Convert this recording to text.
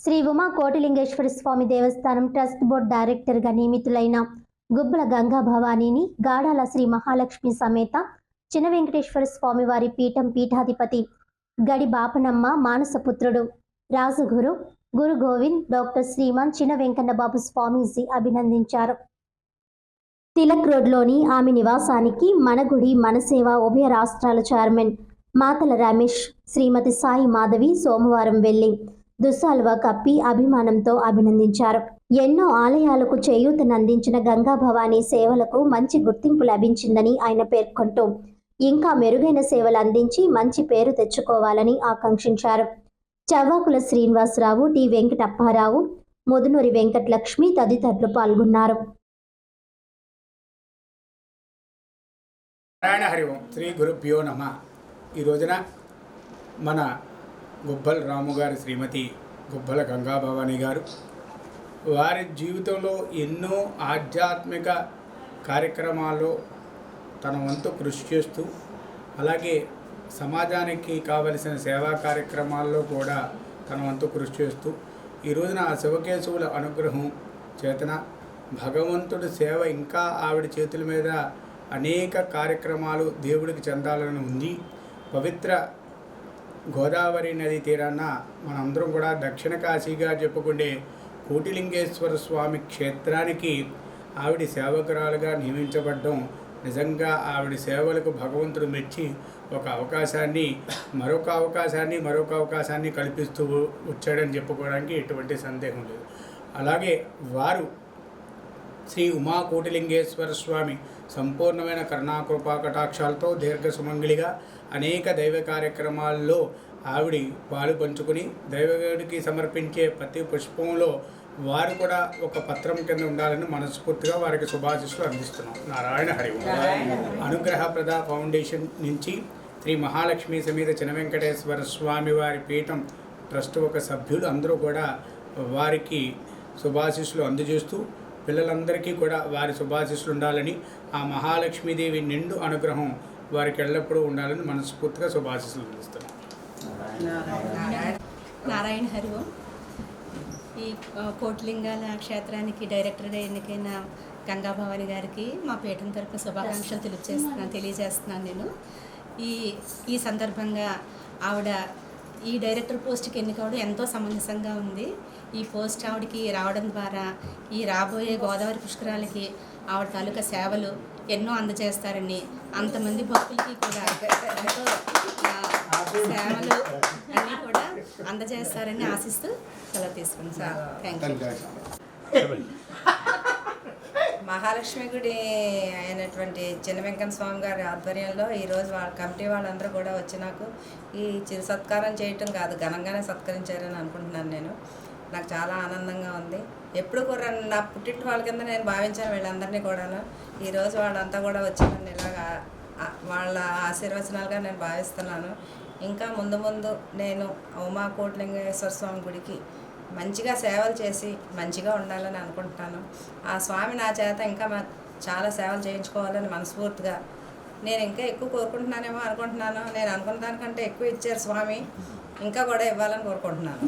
శ్రీ ఉమా కోటిలింగేశ్వర స్వామి దేవస్థానం trust board డైరెక్టర్గా నియమితులైన గుబ్బల గంగా భవానీని గాడాల శ్రీ మహాలక్ష్మి సమేత చిన వెంకటేశ్వర స్వామి వారి పీఠం పీఠాధిపతి గడి బాపనమ్మ మానసపుత్రుడు రాజుగురు గురు గోవింద్ డాక్టర్ శ్రీమాన్ చిన వెంకన్నబాబు స్వామీజీ అభినందించారు. తిలక్ రోడ్లోని ఆమె నివాసానికి మనగుడి మనసేవ ఉభయ రాష్ట్రాల చైర్మన్ మాతల రమేష్ శ్రీమతి సాయి మాధవి సోమవారం వెళ్ళి దుస్సాల్వా కప్పి అభిమానంతో అభినందించారు. ఎన్నో ఆలయాలకు చేయూతనందించిన గంగా భవానీ సేవలకు మంచి గుర్తింపు లభించిందని ఆయన పేర్కొంటూ ఇంకా మెరుగైన సేవలు అందించి మంచి పేరు తెచ్చుకోవాలని ఆకాంక్షించారు. చవ్వాకుల శ్రీనివాసరావు టి వెంకటప్పారావు ముదునూరి వెంకటలక్ష్మి తదితరులు పాల్గొన్నారు. నారాయణ హరి ఓం. శ్రీ గురుభ్యో నమ. ఈ రోజున మన గుబ్బల్ రాము గారి శ్రీమతి గుబ్బల గంగాభవాని గారు. వారి జీవితంలో ఎన్నో ఆధ్యాత్మిక కార్యక్రమాల్లో తన వంతు కృషి చేస్తూ అలాగే సమాజానికి కావలసిన సేవా కార్యక్రమాల్లో కూడా తన వంతు కృషి చేస్తూ ఈ రోజున ఆ శివకేశవుల అనుగ్రహం చేతన భగవంతుడి సేవ ఇంకా ఆవిడ చేతుల మీద అనేక కార్యక్రమాలు దేవుడికి చెందాలని ఉంది. పవిత్ర గోదావరి నది తీరాన మనందరం కూడా దక్షిణ కాశీగా చెప్పుకునే కోటిలింగేశ్వర స్వామి క్షేత్రానికి ఆవిడ సేవకురాలుగా నియమించబడడం నిజంగా ఆవిడ సేవలకు భగవంతుడు మెచ్చి ఒక అవకాశాన్ని మరొక అవకాశాన్ని మరొక అవకాశాన్ని కల్పిస్తూ వచ్చాడని చెప్పుకోవడానికి ఎటువంటి సందేహం లేదు. అలాగే వారు శ్రీ ఉమా కోటిలింగేశ్వర స్వామి సంపూర్ణమైన కరుణాకృపా కటాక్షాలతో దీర్ఘ సుమంగిలిగా అనేక దైవ కార్యక్రమాల్లో ఆవిడి పాలు పంచుకుని దైవగుడికి సమర్పించే ప్రతి పుష్పంలో వారు కూడా ఒక పత్రం కింద ఉండాలని మనస్ఫూర్తిగా వారికి శుభాశిస్సులు అందిస్తున్నాం నారాయణ హరి ఓం. అనుగ్రహప్రద ఫౌండేషన్ నుంచి శ్రీ మహాలక్ష్మి సమేత చిన వెంకటేశ్వర స్వామి వారి పీఠం ట్రస్ట్ ఒక సభ్యులు అందరూ కూడా వారికి శుభాశిస్సులు అందజేస్తూ పిల్లలందరికీ కూడా వారి శుభాశిస్సులు ఉండాలని ఆ మహాలక్ష్మీదేవి నిండు అనుగ్రహం వారికి ఎల్లప్పుడూ ఉండాలని మనస్ఫూర్తిగా శుభాశిస్సులు అందిస్తున్నాం నారాయణ హరి ఓం ఈ కోట్లింగాల క్షేత్రానికి డైరెక్టర్గా ఎన్నికైన గంగాభవాని గారికి మా పీఠం తరపు శుభాకాంక్షలు తెలియజేస్తున్నాను తెలియజేస్తున్నాను నేను. ఈ ఈ సందర్భంగా ఆవిడ ఈ డైరెక్టర్ పోస్ట్కి ఎన్నికవడం ఎంతో సమంజసంగా ఉంది. ఈ పోస్ట్ ఆవిడకి రావడం ద్వారా ఈ రాబోయే గోదావరి పుష్కరాలకి ఆవిడ తాలూకా సేవలు ఎన్నో అందజేస్తారని అంతమంది భక్తులకి కూడా ఎంతో సేవలు అన్నీ కూడా అందజేస్తారని ఆశిస్తూ సెలవు తీసుకుంటాం సార్ థ్యాంక్ యూ మహాలక్ష్మి గుడి అయినటువంటి చిన్న వెంకన్న స్వామి గారి ఆధ్వర్యంలో ఈరోజు వాళ్ళ కమిటీ వాళ్ళందరూ కూడా వచ్చి నాకు ఈ చిరు సత్కారం చేయటం కాదు ఘనంగానే సత్కరించారని అనుకుంటున్నాను నేను. నాకు చాలా ఆనందంగా ఉంది. ఎప్పుడు కూడా నా పుట్టింటి వాళ్ళ కింద నేను భావించాను వీళ్ళందరినీ కూడాను. ఈరోజు వాళ్ళంతా కూడా వచ్చి నన్ను ఇలాగా వాళ్ళ ఆశీర్వచనాలుగా నేను భావిస్తున్నాను. ఇంకా ముందు ముందు నేను ఉమా కోట్లింగేశ్వర స్వామి గుడికి మంచిగా సేవలు చేసి మంచిగా ఉండాలని అనుకుంటున్నాను. ఆ స్వామి నా చేత ఇంకా మా చాలా సేవలు చేయించుకోవాలని మనస్ఫూర్తిగా నేను ఇంకా ఎక్కువ కోరుకుంటున్నానేమో అనుకుంటున్నాను. నేను అనుకున్న దానికంటే ఎక్కువ ఇచ్చారు స్వామి. ఇంకా కూడా ఇవ్వాలని కోరుకుంటున్నాను.